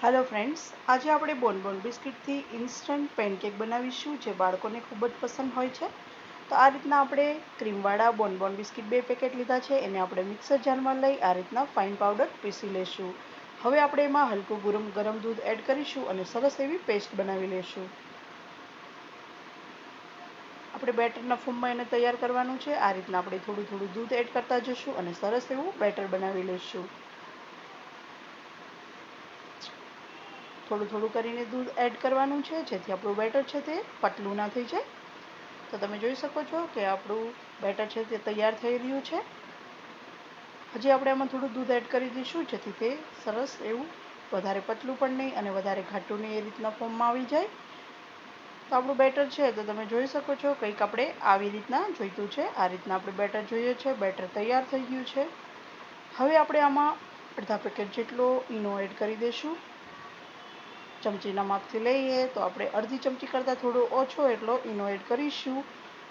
Hello friends આજે આપણે બોનબોન બિસ્કિટથી instant pancake બનાવીશું, જે બાળકોને ખૂબ જ પસંદ હોય છે. તો આ રીતના આપણે ક્રીમવાળા બોનબોન બિસ્કિટ બે પેકેટ લીધા છે. એને આપણે મિક્સર જારમાં લઈ આ રીતના ફાઇન પાવડર પીસી લેશું. હવે આપણે એમાં હલકું ગરમ ગરમ દૂધ એડ કરીશું અને સરસ એવી પેસ્ટ બનાવી લેશું. આપણે બેટરના ફોર્મમાં એને તૈયાર કરવાનું છે. આ રીતના આપણે થોડું થોડું દૂધ એડ કરતા જશું અને સરસ એવું બેટર બનાવી લઈશું થોડું થોડું કરીને દૂધ એડ કરવાનું છે, જેથી આપણું બેટર છે તે પતલું ના થઈ જાય. તો તમે જોઈ શકો છો કે આપણું બેટર છે તે તૈયાર થઈ રહ્યું છે. હજી આપણે આમાં થોડું દૂધ એડ કરી દઈશું, જેથી તે સરસ એવું વધારે પતલું પણ નહીં અને વધારે ઘાટું નહીં એ રીતના ફોર્મમાં આવી જાય. તો આપણું બેટર છે, તો તમે જોઈ શકો છો કંઈક આપણે આવી રીતના જોઈતું છે. આ રીતના આપણે બેટર જોઈએ છે બેટર તૈયાર થઈ ગયું છે. હવે આપણે આમાં અડધા પેકેટ જેટલો ઈનો એડ કરી દઈશું. ચમચીના માપથી લઈએ તો આપણે અડધી ચમચી કરતાં થોડો ઓછો એટલો ઈનો એડ કરીશું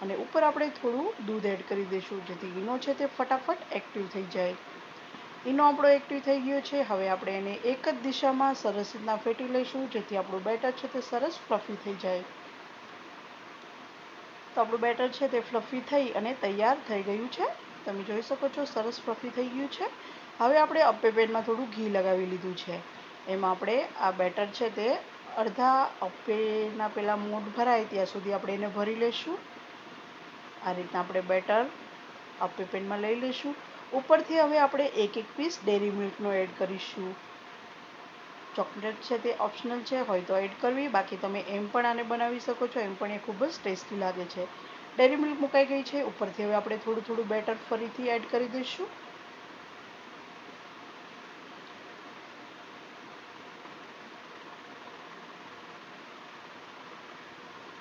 અને ઉપર આપણે થોડું દૂધ એડ કરી દઈશું, જેથી ઈનો છે તે ફટાફટ એક્ટિવ થઈ જાય. ઈનો આપણો એક્ટિવ થઈ ગયો છે, હવે આપણે એને એક જ દિશામાં સરસ રીતના ફેટી લઈશું, જેથી આપણું બેટર છે તે સરસ ફ્લફી થઈ જાય. તો આપણું બેટર છે તે ફ્લફી થઈ અને તૈયાર થઈ ગયું છે. તમે જોઈ શકો છો સરસ ફ્લફી થઈ ગયું છે. હવે આપણે અપ્પે પેનમાં થોડું ઘી લગાવી લીધું છે. એમાં આપણે આ બેટર છે તે અડધા અપ્પેના પેલા મોઢ ભરાય ત્યાં સુધી આપણે એને ભરી લઈશું. આ રીતના આપણે બેટર અપ્પે પેનમાં લઈ લઈશું. ઉપરથી હવે આપણે એક એક પીસ ડેરી મિલ્કનો એડ કરીશું. ચોકલેટ છે તે ઓપ્શનલ છે, હોય તો એડ કરવી. બાકી તમે એમ પણ આને બનાવી શકો છો, એમ પણ એ ખૂબ જ ટેસ્ટી લાગે છે. ડેરી મિલ્ક મુકાઈ ગઈ છે, ઉપરથી હવે આપણે થોડું થોડું બેટર ફરીથી એડ કરી દઈશું.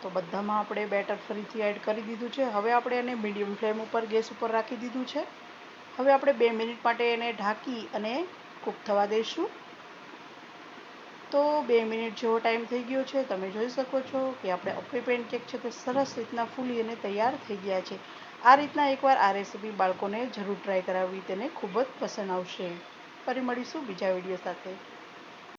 તો બધામાં આપણે બેટર ફરીથી એડ કરી દીધું છે. હવે આપણે એને મીડિયમ ફ્લેમ ઉપર ગેસ ઉપર રાખી દીધું છે. હવે આપણે બે મિનિટ માટે એને ઢાંકી અને કૂક થવા દઈશું. તો બે મિનિટ જેવો ટાઈમ થઈ ગયો છે. તમે જોઈ શકો છો કે આપણે અપ્પે પેનકેક છે તે સરસ રીતના ફૂલી અને તૈયાર થઈ ગયા છે. આ રીતના એકવાર આ રેસીપી બાળકોને જરૂર ટ્રાય કરાવવી તેને ખૂબ જ પસંદ આવશે. ફરી મળીશું બીજા વીડિયો સાથે.